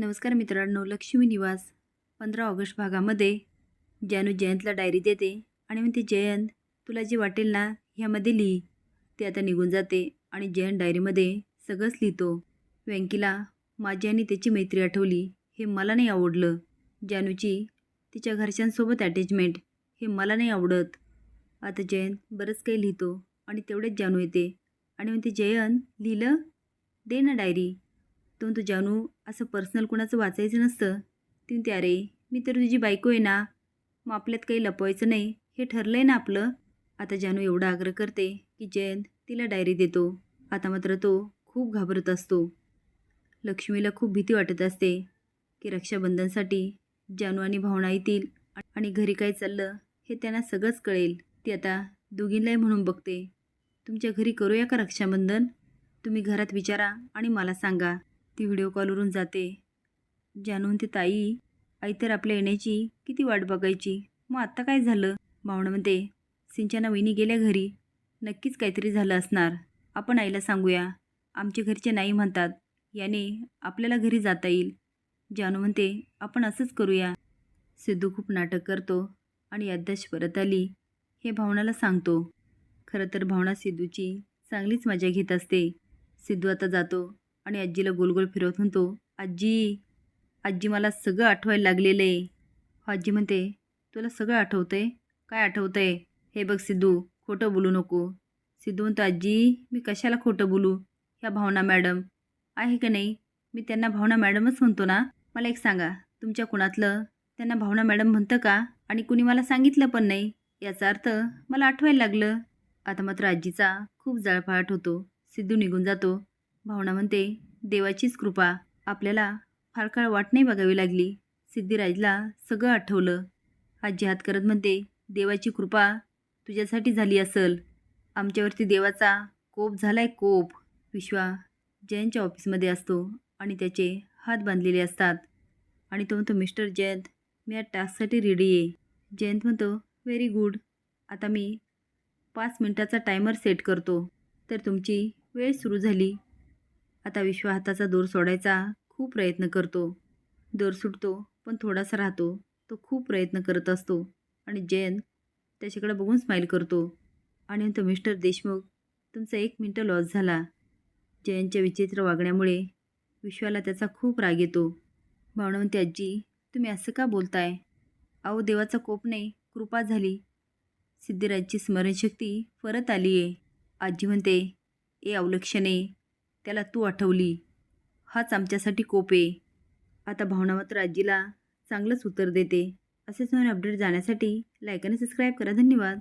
नमस्कार मित्रांनो लक्ष्मी निवास पंधरा ऑगस्ट भागामध्ये. जानू जयंतला डायरी देते आणि म्हणते जयंत तुला जे वाटेल ना ह्यामध्ये लिही. ते आता निघून जाते आणि जयंत डायरीमध्ये सगळंच लिहितो. व्यंकीला माझी आणि त्याची मैत्री आठवली. हे मला नाही आवडलं. जानूची तिच्या घरच्यांसोबत अटॅचमेंट हे मला नाही आवडत. आता जयंत बरंच काही लिहितो आणि तेवढेच जानू येते. आणि म्हणते जयंत लिहिलं? दे ना डायरी तो जानू असं पर्सनल कुणाचं वाचायचं नसतं. ती म्हणते अरे मी तर तुझी बायको आहे ना. मग आपल्यात काही लपवायचं नाही. हे ठरलं आहे ना आपलं. आता जानू एवढा आग्रह करते की जयंत तिला डायरी देतो. आता मात्र तो खूप घाबरत असतो. लक्ष्मीला खूप भीती वाटत असते की रक्षाबंधनसाठी जानू आणि भावना येतील आणि घरी काय चाललं हे त्यांना सगळंच कळेल. ती आता दोघींनाही म्हणून बघते. तुमच्या घरी करूया का रक्षाबंधन? तुम्ही घरात विचारा आणि मला सांगा. ती व्हिडिओ कॉलवरून जाते. जानू म्हणते ताई आई तर आपल्या येण्याची किती वाट बघायची. मग आत्ता काय झालं? भावना म्हणते. सिंचना वहिनी गेल्या घरी. नक्कीच काहीतरी झालं असणार. आपण आईला सांगूया. आमच्या घरचे नाही म्हणतात. याने आपल्याला घरी जाता येईल. जानू म्हणते आपण असंच करूया. सिद्धू खूप नाटक करतो आणि अध्यक्ष परत आली. हे भावनाला सांगतो. खरं तर भावना सिद्धूची चांगलीच मजा घेत असते. सिद्धू आता जातो. आणि आजीला गोलगोल फिरवत म्हणतो आजी आजी मला सगळं आठवायला लागलेलं. आहे हो आजी म्हणते तुला सगळं आठवतं आहे काय आठवतं आहे हे बघ सिद्धू खोटं बोलू नको. सिद्धू म्हणतो आजी मी कशाला खोटं बोलू? ह्या भावना मॅडम. आहे का नाही? मी त्यांना भावना मॅडमच म्हणतो ना? मला एक सांगा तुमच्या कुणातलं? त्यांना भावना मॅडम म्हणतं का? आणि कुणी मला सांगितलं पण नाही? याचा अर्थ मला आठवायला लागलं. आता मात्र आजीचा खूप जळफाट होतो सिद्धू निघून जातो. भावना म्हणते देवाचीच कृपा. आपल्याला फार काळ वाट नाही बघावी लागली. सिद्धिराजला सगळं आठवलं. आजी हात करत म्हणते देवाची कृपा तुझ्यासाठी झाली असल. आमच्यावरती देवाचा कोप झालाय कोप. विश्वा जयंतच्या ऑफिसमध्ये असतो आणि त्याचे हात बांधलेले असतात. आणि तो म्हणतो मिस्टर जयंत मी या टास्कसाठी रेडी आहे. जयंत म्हणतो व्हेरी गुड आता मी पाच मिनटाचा टायमर सेट करतो. तर तुमची वेळ सुरू झाली. आता विश्व हाताचा दोर सोडायचा खूप प्रयत्न करतो. दोर सुटतो पण थोडासा राहतो. तो खूप प्रयत्न करत असतो. आणि जयंत त्याच्याकडे बघून स्माईल करतो. आणि तो मिस्टर देशमुख तुमचा एक मिनटं लॉस झाला. जयंतच्या विचित्र वागण्यामुळे विश्वाला त्याचा खूप राग येतो. म्हणून आजी तुम्ही असं का बोलताय? अहो देवाचा कोप नाही कृपा झाली. सिद्धिराजची स्मरणशक्ती परत आली आहे आजी म्हणते ए अवलक्षणे त्याला तू आठवली. हाच आमच्यासाठी कोपे आता भावना मात्र आजीला चांगलंच उत्तर देते. असेच नवीन अपडेट जाण्यासाठी लाईक आणि सबस्क्राईब करा. धन्यवाद.